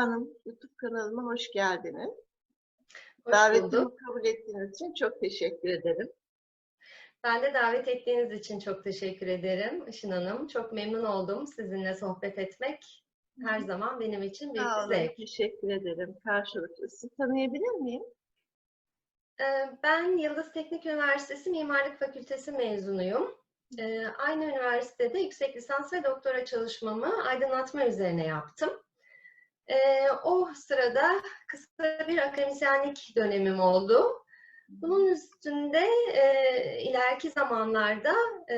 Hanım, YouTube kanalıma hoş geldiniz. Hoş Davetimi bulduk. kabul ettiğiniz için çok teşekkür ederim. Ben de davet ettiğiniz için çok teşekkür ederim Işın Hanım. Çok memnun oldum sizinle sohbet etmek. Her zaman benim için büyük bir zevk. teşekkür ederim. Karşılıklı. Sizi tanıyabilir miyim? Ee, Ben Yıldız Teknik Üniversitesi Mimarlık Fakültesi mezunuyum. Ee, Aynı üniversitede yüksek lisans ve doktora çalışmamı aydınlatma üzerine yaptım. Ee, O sırada kısa bir akademisyenlik dönemim oldu. Bunun üstünde e, ileriki zamanlarda e,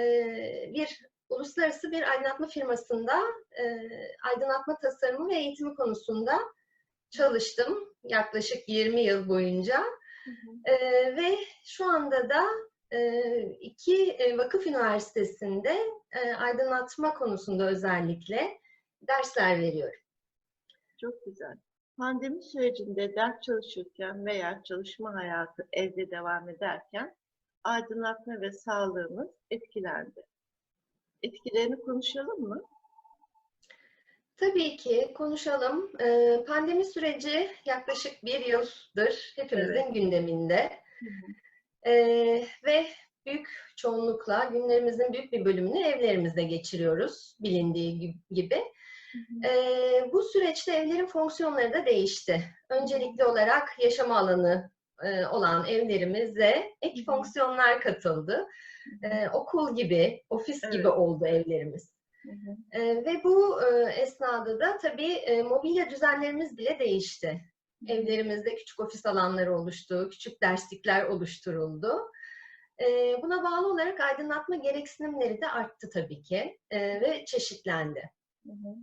bir uluslararası bir aydınlatma firmasında e, aydınlatma tasarımı ve eğitimi konusunda çalıştım yaklaşık 20 yıl boyunca. E, ve şu anda da e, iki e, vakıf üniversitesinde e, aydınlatma konusunda özellikle dersler veriyorum. Çok güzel. Pandemi sürecinde ders çalışırken veya çalışma hayatı evde devam ederken aydınlatma ve sağlığımız etkilendi. Etkilerini konuşalım mı? Tabii ki konuşalım. Ee, Pandemi süreci yaklaşık bir yıldır hepimizin Evet. gündeminde. Ee, ve büyük çoğunlukla günlerimizin büyük bir bölümünü evlerimizde geçiriyoruz bilindiği gibi. Ee, bu süreçte evlerin fonksiyonları da değişti. Öncelikli olarak yaşam alanı e, olan evlerimize ek fonksiyonlar katıldı. Ee, okul gibi, ofis gibi Evet. oldu evlerimiz. Hı hı. Ee, ve bu e, esnada da tabii e, mobilya düzenlerimiz bile değişti. Evlerimizde küçük ofis alanları oluştu, küçük derslikler oluşturuldu. Buna bağlı olarak aydınlatma gereksinimleri de arttı tabii ki e, ve çeşitlendi. Hı hı.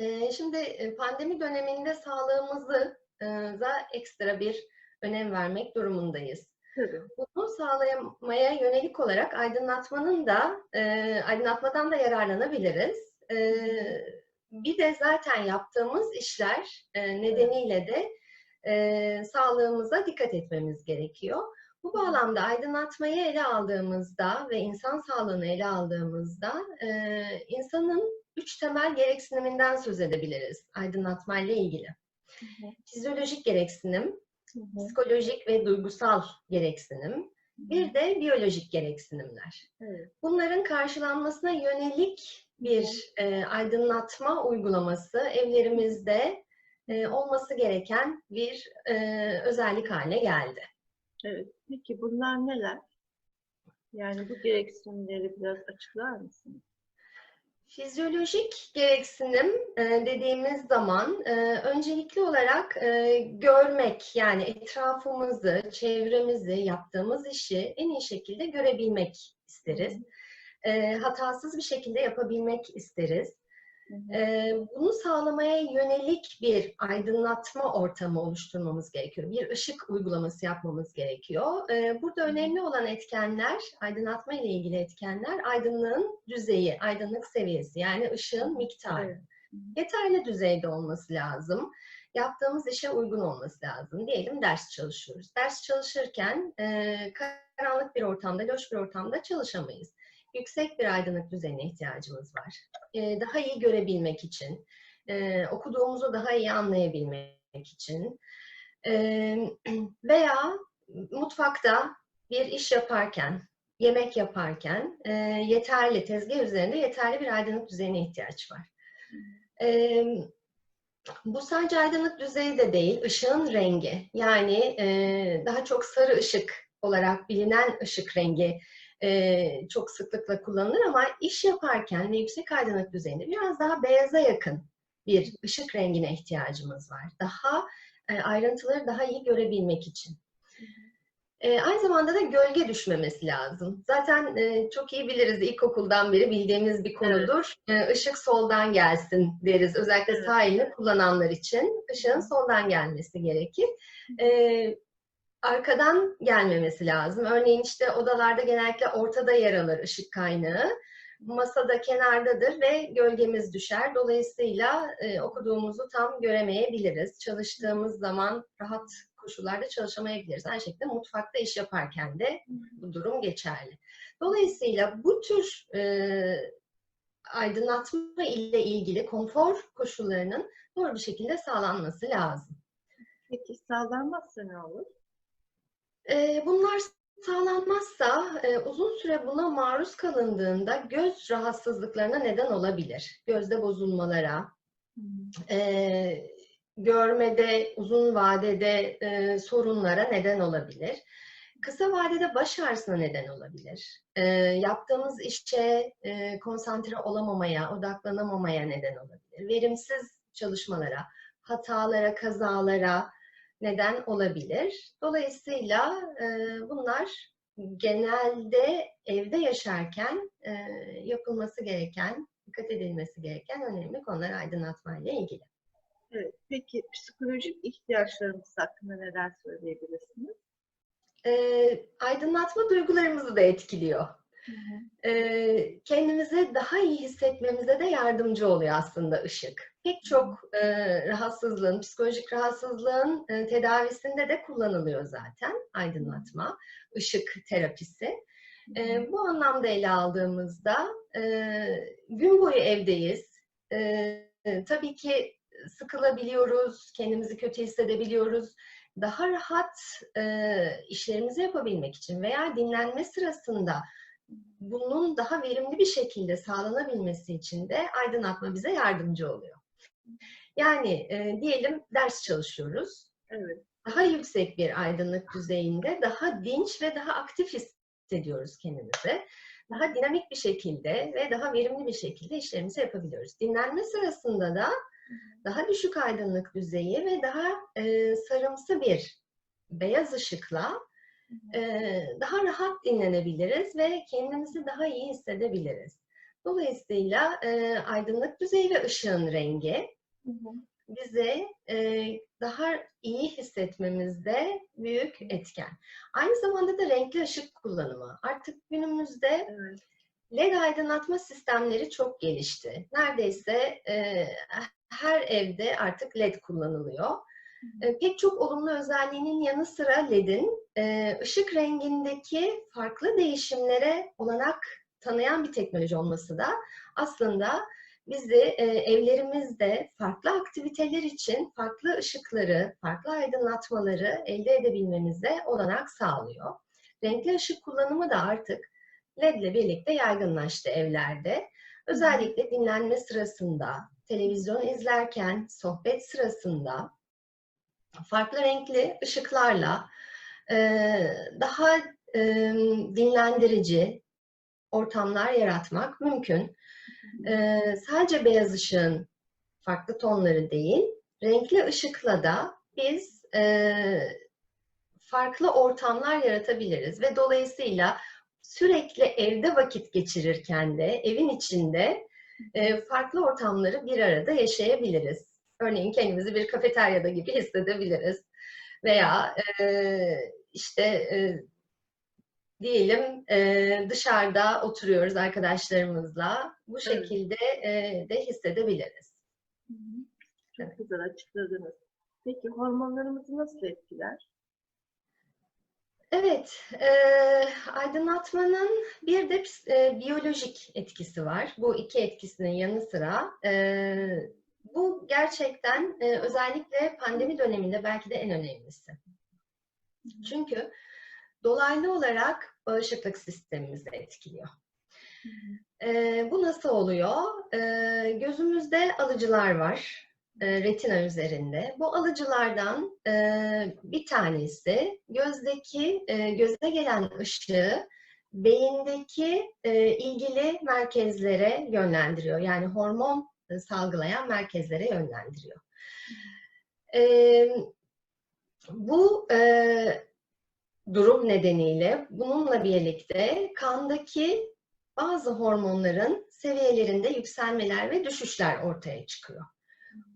Ee, Şimdi e, pandemi döneminde sağlığımızı e, da ekstra bir önem vermek durumundayız. Tabii. Bunu sağlamaya yönelik olarak aydınlatmanın da, e, aydınlatmadan da yararlanabiliriz. E, bir de zaten yaptığımız işler e, nedeniyle de e, sağlığımıza dikkat etmemiz gerekiyor. Bu bağlamda aydınlatmayı ele aldığımızda ve insan sağlığını ele aldığımızda e, insanın üç temel gereksiniminden söz edebiliriz aydınlatmayla ilgili. Hı hı. Fizyolojik gereksinim, Hı hı. psikolojik ve duygusal gereksinim, bir de biyolojik gereksinimler. Evet. Bunların karşılanmasına yönelik bir e, aydınlatma uygulaması evlerimizde e, olması gereken bir e, özellik haline geldi. Evet. Peki bunlar neler? Yani bu gereksinimleri biraz açıklar mısınız? Fizyolojik gereksinim e, dediğimiz zaman e, öncelikli olarak e, görmek yani etrafımızı, çevremizi, yaptığımız işi en iyi şekilde görebilmek isteriz. Hatasız bir şekilde yapabilmek isteriz. E, bunu sağlamaya yönelik bir aydınlatma ortamı oluşturmamız gerekiyor. Bir ışık uygulaması yapmamız gerekiyor. E, burada önemli olan etkenler, aydınlatma ile ilgili etkenler, aydınlığın düzeyi, aydınlık seviyesi yani ışığın miktarı. Evet. Yeterli düzeyde olması lazım. Yaptığımız işe uygun olması lazım. Diyelim ders çalışıyoruz. Ders çalışırken e, karanlık bir ortamda, loş bir ortamda çalışamayız. Yüksek bir aydınlık düzeyine ihtiyacımız var. E, daha iyi görebilmek için, e, okuduğumuzu daha iyi anlayabilmek için e, veya mutfakta bir iş yaparken, yemek yaparken e, yeterli, tezgah üzerinde yeterli bir aydınlık düzeyine ihtiyaç var. E, bu sadece aydınlık düzeyi de değil, ışığın rengi. Yani e, daha çok sarı ışık olarak bilinen ışık rengi e, çok sıklıkla kullanılır ama iş yaparken ve yüksek aydınlık düzeyinde biraz daha beyaza yakın bir ışık rengine ihtiyacımız var. Daha e, ayrıntıları daha iyi görebilmek için. E, aynı zamanda da gölge düşmemesi lazım. Zaten e, çok iyi biliriz ilkokuldan beri bildiğimiz bir konudur. E, ışık soldan gelsin deriz. Özellikle Evet. sağ elini kullananlar için ışığın soldan gelmesi gerekir. E, arkadan gelmemesi lazım. Örneğin işte odalarda genellikle ortada yer alır ışık kaynağı. Masada kenardadır ve gölgemiz düşer. Dolayısıyla e, okuduğumuzu tam göremeyebiliriz. Çalıştığımız zaman rahat koşullarda çalışamayabiliriz. Aynı şekilde mutfakta iş yaparken de bu durum geçerli. Dolayısıyla bu tür e, aydınlatma ile ilgili konfor koşullarının doğru bir şekilde sağlanması lazım. Peki sağlanmazsa ne olur? Bunlar sağlanmazsa e, uzun süre buna maruz kalındığında göz rahatsızlıklarına neden olabilir. Gözde bozulmalara, e, görmede uzun vadede e, sorunlara neden olabilir. Kısa vadede baş ağrısına neden olabilir. E, yaptığımız işe e, konsantre olamamaya, odaklanamamaya neden olabilir. Verimsiz çalışmalara, hatalara, kazalara neden olabilir. Dolayısıyla e, bunlar genelde evde yaşarken e, yapılması gereken, dikkat edilmesi gereken önemli konular aydınlatmayla ilgili. Evet. Peki psikolojik ihtiyaçlarımız hakkında neler söyleyebilirsiniz? E, aydınlatma duygularımızı da etkiliyor. E, kendimizi daha iyi hissetmemize de yardımcı oluyor aslında ışık. Pek çok e, rahatsızlığın, psikolojik rahatsızlığın e, tedavisinde de kullanılıyor zaten aydınlatma, ışık terapisi. E, bu anlamda ele aldığımızda e, gün boyu evdeyiz. E, tabii ki sıkılabiliyoruz, kendimizi kötü hissedebiliyoruz. Daha rahat e, işlerimizi yapabilmek için veya dinlenme sırasında bunun daha verimli bir şekilde sağlanabilmesi için de aydınlatma bize yardımcı oluyor. Yani e, diyelim ders çalışıyoruz. Evet. Daha yüksek bir aydınlık düzeyinde daha dinç ve daha aktif hissediyoruz kendimizi. Daha dinamik bir şekilde ve daha verimli bir şekilde işlerimizi yapabiliyoruz. Dinlenme sırasında da daha düşük aydınlık düzeyi ve daha e, sarımsı bir beyaz ışıkla daha rahat dinlenebiliriz ve kendimizi daha iyi hissedebiliriz. Dolayısıyla aydınlık düzeyi ve ışığın rengi bize daha iyi hissetmemizde büyük etken. Aynı zamanda da renkli ışık kullanımı. Artık günümüzde Evet. LED aydınlatma sistemleri çok gelişti. Neredeyse e, her evde artık LED kullanılıyor. E, pek çok olumlu özelliğinin yanı sıra LED'in e, ışık rengindeki farklı değişimlere olanak tanıyan bir teknoloji olması da aslında bizi e, evlerimizde farklı aktiviteler için farklı ışıkları, farklı aydınlatmaları elde edebilmemize olanak sağlıyor. Renkli ışık kullanımı da artık LED ile birlikte yaygınlaştı evlerde. Özellikle dinlenme sırasında, televizyon izlerken, sohbet sırasında farklı renkli ışıklarla e, daha e, dinlendirici ortamlar yaratmak mümkün. E, sadece beyaz ışığın farklı tonları değil, renkli ışıkla da biz e, farklı ortamlar yaratabiliriz ve dolayısıyla sürekli evde vakit geçirirken de evin içinde e, farklı ortamları bir arada yaşayabiliriz. Örneğin kendimizi bir kafeteryada gibi hissedebiliriz. Veya e, işte e, diyelim e, dışarıda oturuyoruz arkadaşlarımızla. Bu Evet. şekilde e, de hissedebiliriz. Hı hı. Çok güzel açıkladınız. Peki hormonlarımızı nasıl etkiler? Evet, e, aydınlatmanın bir de e, biyolojik etkisi var. Bu iki etkisinin yanı sıra e, bu gerçekten e, özellikle pandemi döneminde belki de en önemlisi. Çünkü dolaylı olarak bağışıklık sistemimizi etkiliyor. E, bu nasıl oluyor? E, gözümüzde alıcılar var e, retina üzerinde. Bu alıcılardan e, bir tanesi gözdeki e, göze gelen ışığı beyindeki e, ilgili merkezlere yönlendiriyor. Yani hormon salgılayan merkezlere yönlendiriyor. E, bu e, durum nedeniyle bununla birlikte kandaki bazı hormonların seviyelerinde yükselmeler ve düşüşler ortaya çıkıyor.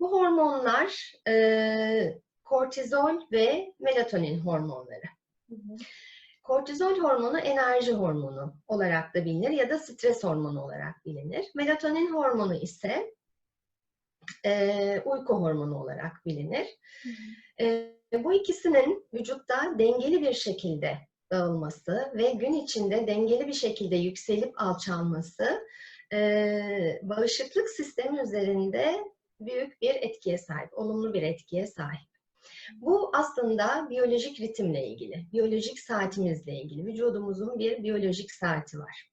Bu hormonlar e, kortizol ve melatonin hormonları. Hı hı. Kortizol hormonu enerji hormonu olarak da bilinir ya da stres hormonu olarak bilinir. Melatonin hormonu ise e, uyku hormonu olarak bilinir. E, bu ikisinin vücutta dengeli bir şekilde dağılması ve gün içinde dengeli bir şekilde yükselip alçalması e, bağışıklık sistemi üzerinde büyük bir etkiye sahip, olumlu bir etkiye sahip. Bu aslında biyolojik ritimle ilgili, biyolojik saatimizle ilgili. Vücudumuzun bir biyolojik saati var.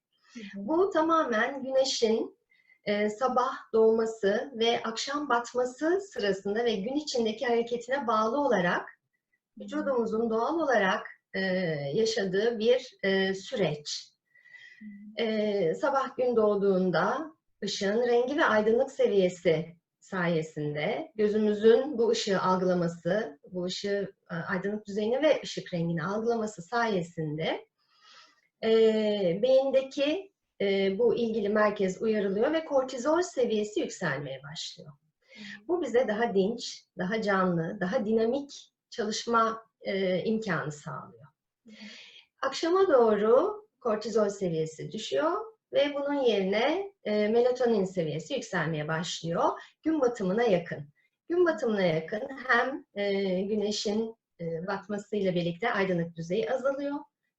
Bu tamamen güneşin e, sabah doğması ve akşam batması sırasında ve gün içindeki hareketine bağlı olarak vücudumuzun doğal olarak e, yaşadığı bir e, süreç. Sabah gün doğduğunda ışığın rengi ve aydınlık seviyesi sayesinde gözümüzün bu ışığı algılaması, bu ışığı aydınlık düzeyini ve ışık rengini algılaması sayesinde e, beyindeki e, bu ilgili merkez uyarılıyor ve kortizol seviyesi yükselmeye başlıyor. Bu bize daha dinç, daha canlı, daha dinamik çalışma e, imkanı sağlıyor. Akşama doğru kortizol seviyesi düşüyor ve bunun yerine e, melatonin seviyesi yükselmeye başlıyor. Gün batımına yakın. Gün batımına yakın hem e, güneşin e, batmasıyla birlikte aydınlık düzeyi azalıyor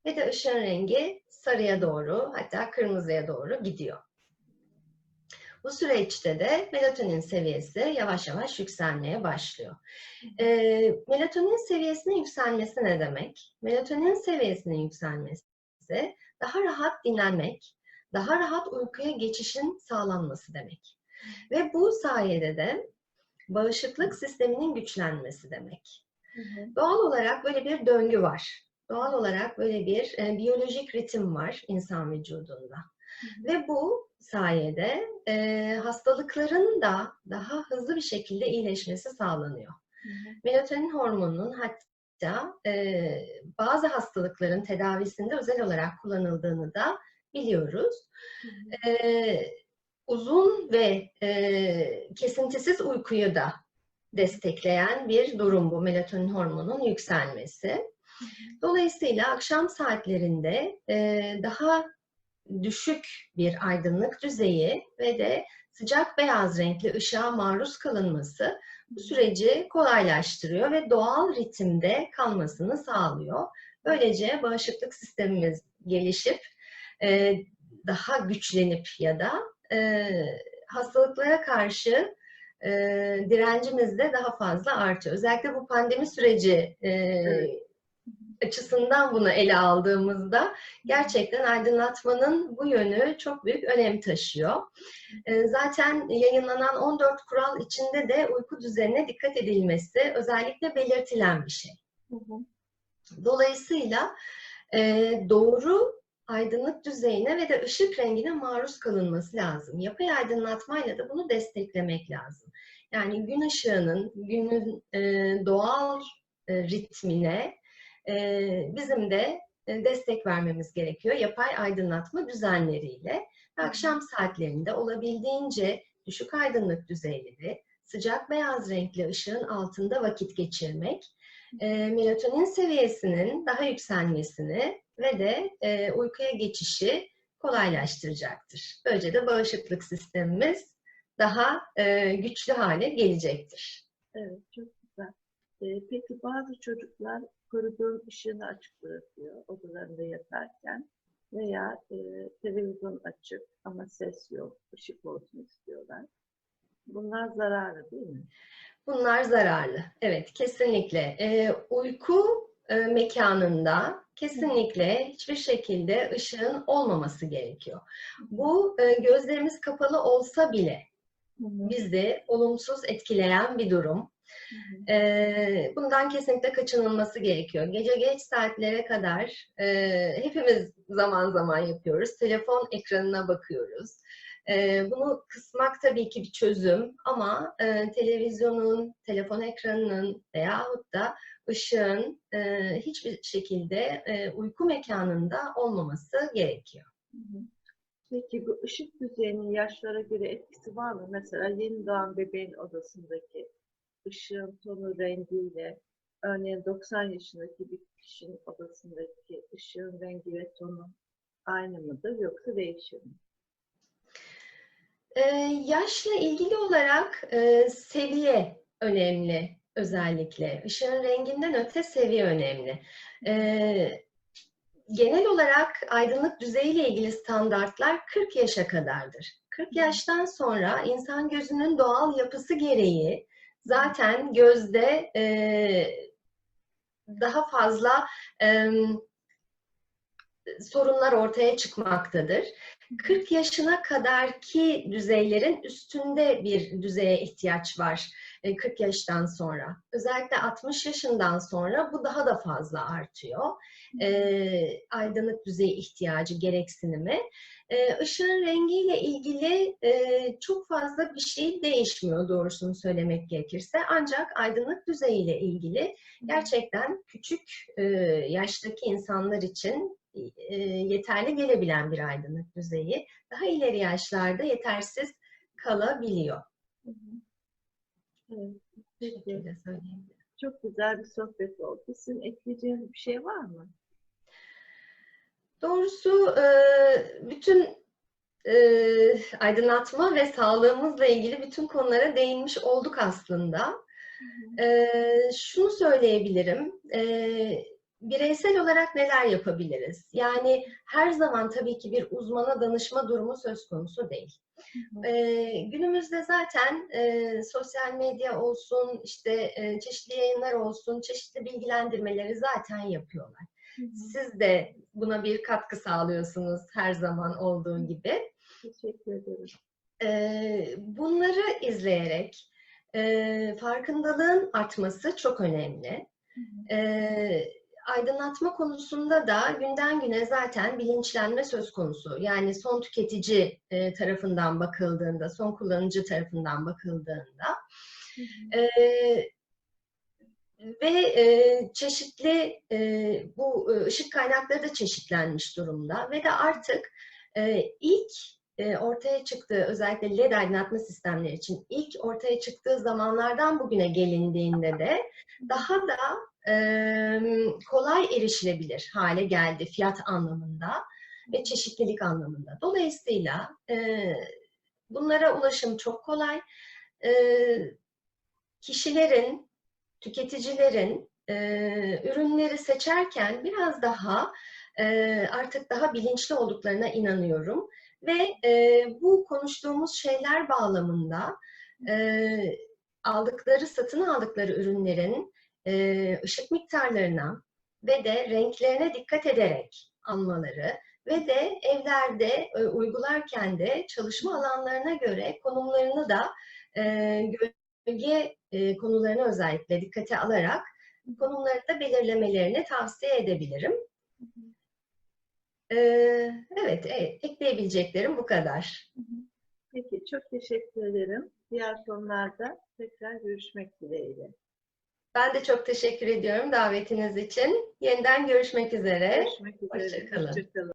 ve de ışığın rengi sarıya doğru hatta kırmızıya doğru gidiyor. Bu süreçte de melatonin seviyesi yavaş yavaş yükselmeye başlıyor. E, melatonin seviyesinin yükselmesi ne demek? Melatonin seviyesinin yükselmesi daha rahat dinlenmek, daha rahat uykuya geçişin sağlanması demek. Ve bu sayede de bağışıklık sisteminin güçlenmesi demek. Doğal olarak böyle bir döngü var. Doğal olarak böyle bir e, biyolojik ritim var insan vücudunda. Ve bu sayede e, hastalıkların da daha hızlı bir şekilde iyileşmesi sağlanıyor. Melatonin hormonunun hatta e, bazı hastalıkların tedavisinde özel olarak kullanıldığını da biliyoruz. E, uzun ve e, kesintisiz uykuyu da destekleyen bir durum bu melatonin hormonunun yükselmesi. Dolayısıyla akşam saatlerinde e, daha düşük bir aydınlık düzeyi ve de sıcak beyaz renkli ışığa maruz kalınması bu süreci kolaylaştırıyor ve doğal ritimde kalmasını sağlıyor. Böylece bağışıklık sistemimiz gelişip e, daha güçlenip ya da e, hastalıklara karşı e, direncimiz de daha fazla artıyor. Özellikle bu pandemi süreci e, açısından bunu ele aldığımızda gerçekten aydınlatmanın bu yönü çok büyük önem taşıyor. E, zaten yayınlanan 14 kural içinde de uyku düzenine dikkat edilmesi özellikle belirtilen bir şey. Dolayısıyla e, doğru aydınlık düzeyine ve de ışık rengine maruz kalınması lazım. Yapay aydınlatmayla da bunu desteklemek lazım. Yani gün ışığının günün e, doğal e, ritmine bizim de e, destek vermemiz gerekiyor. Yapay aydınlatma düzenleriyle akşam saatlerinde olabildiğince düşük aydınlık düzeyleri, sıcak beyaz renkli ışığın altında vakit geçirmek, e, melatonin seviyesinin daha yükselmesini ve de e, uykuya geçişi kolaylaştıracaktır. Böylece de bağışıklık sistemimiz daha e, güçlü hale gelecektir. Evet, çok güzel. Ee, peki bazı çocuklar koridorun ışığını açık bırakıyor odalarında yatarken veya e, televizyon açık ama ses yok, ışık olsun istiyorlar. Bunlar zararlı değil mi? Bunlar zararlı. Evet, kesinlikle. E, uyku e, mekanında kesinlikle hiçbir şekilde ışığın olmaması gerekiyor. Bu e, gözlerimiz kapalı olsa bile bizi olumsuz etkileyen bir durum. E, bundan kesinlikle kaçınılması gerekiyor. Gece geç saatlere kadar e, hepimiz zaman zaman yapıyoruz. Telefon ekranına bakıyoruz. E, bunu kısmak tabii ki bir çözüm ama e, televizyonun, telefon ekranının veyahut da ışığın e, hiçbir şekilde e, uyku mekanında olmaması gerekiyor. Peki bu ışık düzeyinin yaşlara göre etkisi var mı? Mesela yeni doğan bebeğin odasındaki ışığın tonu rengiyle örneğin 90 yaşındaki bir kişinin odasındaki ışığın rengi ve tonu aynı mıdır yoksa değişir mi? Ee, yaşla ilgili olarak e, seviye önemli özellikle. Işığın renginden öte seviye önemli. Ee, genel olarak aydınlık düzeyiyle ilgili standartlar 40 yaşa kadardır. 40 yaştan sonra insan gözünün doğal yapısı gereği zaten gözde e, daha fazla e, sorunlar ortaya çıkmaktadır. 40 yaşına kadarki düzeylerin üstünde bir düzeye ihtiyaç var e, 40 yaştan sonra. Özellikle 60 yaşından sonra bu daha da fazla artıyor. E, aydınlık düzey ihtiyacı, gereksinimi. E, ışığın rengiyle ilgili e, çok fazla bir şey değişmiyor doğrusunu söylemek gerekirse. Ancak aydınlık düzeyiyle ilgili gerçekten küçük e, yaştaki insanlar için e, yeterli gelebilen bir aydınlık düzeyi daha ileri yaşlarda yetersiz kalabiliyor. Hı hı. Evet, Bu peki. şekilde söyleyebilirim. Çok güzel bir sohbet oldu. Sizin ekleyeceğiniz bir şey var mı? Doğrusu e, bütün e, aydınlatma ve sağlığımızla ilgili bütün konulara değinmiş olduk aslında. E, şunu söyleyebilirim, bireysel olarak neler yapabiliriz? Yani her zaman tabii ki bir uzmana danışma durumu söz konusu değil. hı. E, günümüzde zaten e, sosyal medya olsun, işte e, çeşitli yayınlar olsun, çeşitli bilgilendirmeleri zaten yapıyorlar. Hı hı. Siz de buna bir katkı sağlıyorsunuz her zaman olduğu gibi. Teşekkür ederim. Ee, Bunları izleyerek e, farkındalığın artması çok önemli. Hı hı. Ee, Aydınlatma konusunda da günden güne zaten bilinçlenme söz konusu. Yani son tüketici e, tarafından bakıldığında, son kullanıcı tarafından bakıldığında Hı hı. ee, ve e, çeşitli e, bu e, ışık kaynakları da çeşitlenmiş durumda ve de artık e, ilk e, ortaya çıktığı özellikle LED aydınlatma sistemleri için ilk ortaya çıktığı zamanlardan bugüne gelindiğinde de daha da e, kolay erişilebilir hale geldi fiyat anlamında ve çeşitlilik anlamında. Dolayısıyla bunlara ulaşım çok kolay. Kişilerin, tüketicilerin ürünleri seçerken biraz daha artık daha bilinçli olduklarına inanıyorum ve bu konuştuğumuz şeyler bağlamında aldıkları, satın aldıkları ürünlerin e, ışık miktarlarına ve de renklerine dikkat ederek almaları ve de evlerde e, uygularken de çalışma alanlarına göre konumlarını da e, bölge e, konularını özellikle dikkate alarak konumları da belirlemelerini tavsiye edebilirim. E, evet, e, ekleyebileceklerim bu kadar. Peki, çok teşekkür ederim. Diğer konularda tekrar görüşmek dileğiyle. Ben de çok teşekkür ediyorum davetiniz için. Yeniden görüşmek üzere. Görüşmek üzere. Hoşça kalın. Hoşça kalın.